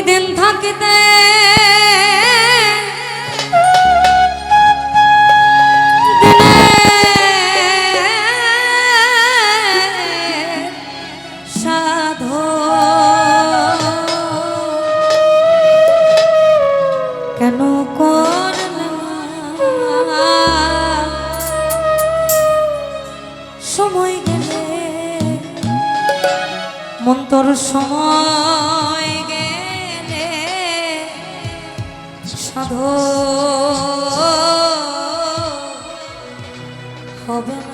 প্রতিদিন থাকিতে। সময় গেলে মন্তর সময় সাধ হবে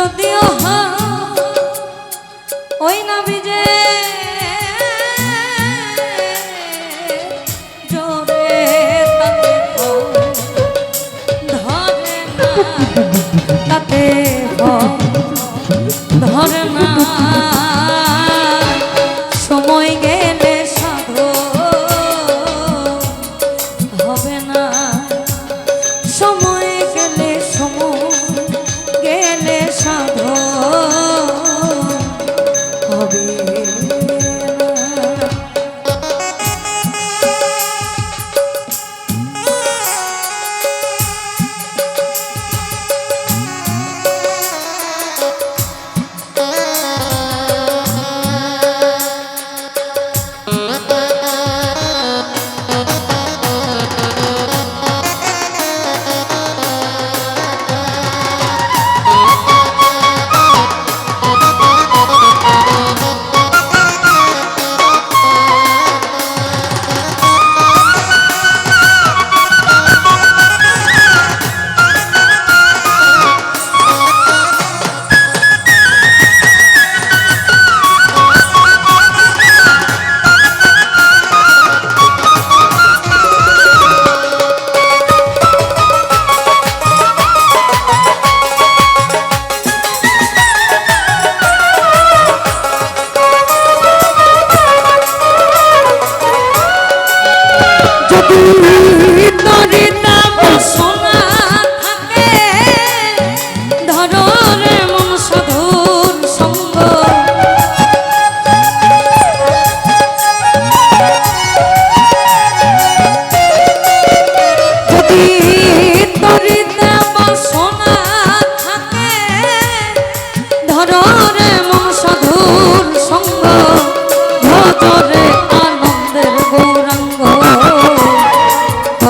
যদিও ওই না বিজে জোরে তাতে ধরে না তাতে ধরে না।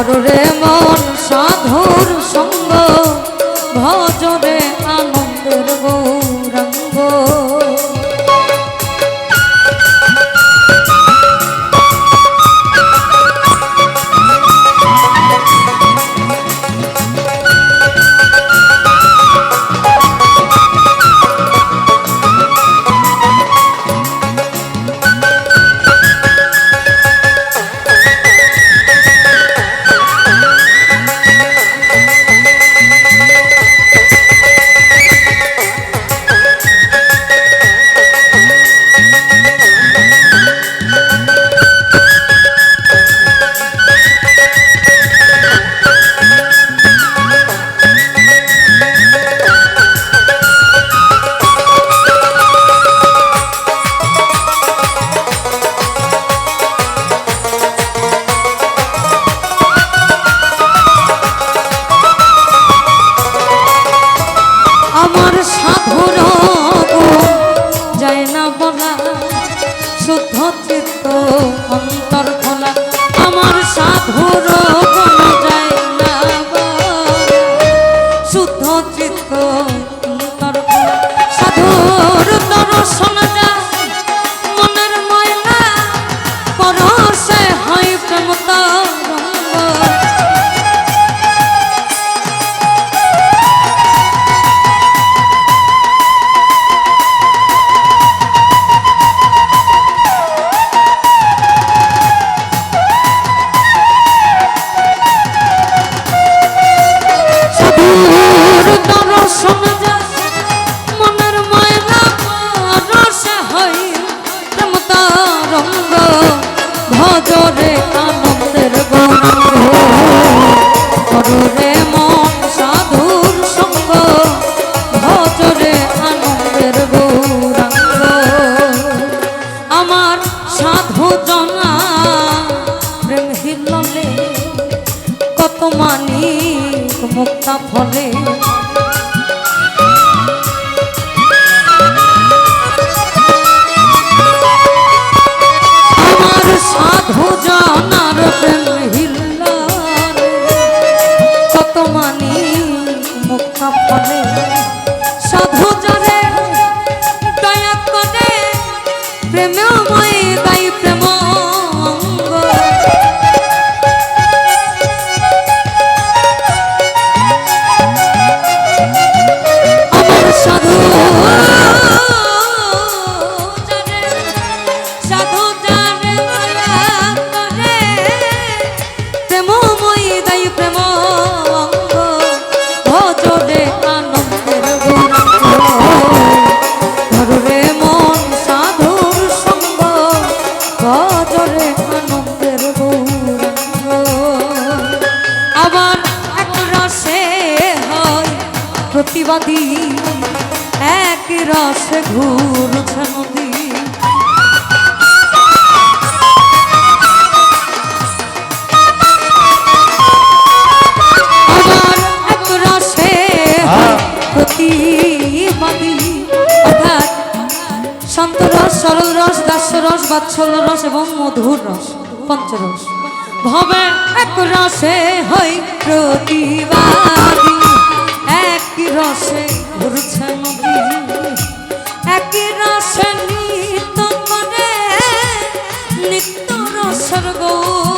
মরুরে মর মালিক মুক্তা ফলে। আমার সাধু জানার প্রেম আনন্দের গৌরাঙ্গ আবার এক রসে হয় প্রতিবাদী এক রসে ঘুরছে নদী। হ্যাঁ। সন্তরা সর রস দাস্য রস বাৎসল্য রস এবং মধুর রস, পঞ্চরস। ভবে এক রসে হই প্রতিবাদী। এক রসে ঘুরছে নদী। এক রসে নিত্য মনে নিত্য রসের গৌরাঙ্গ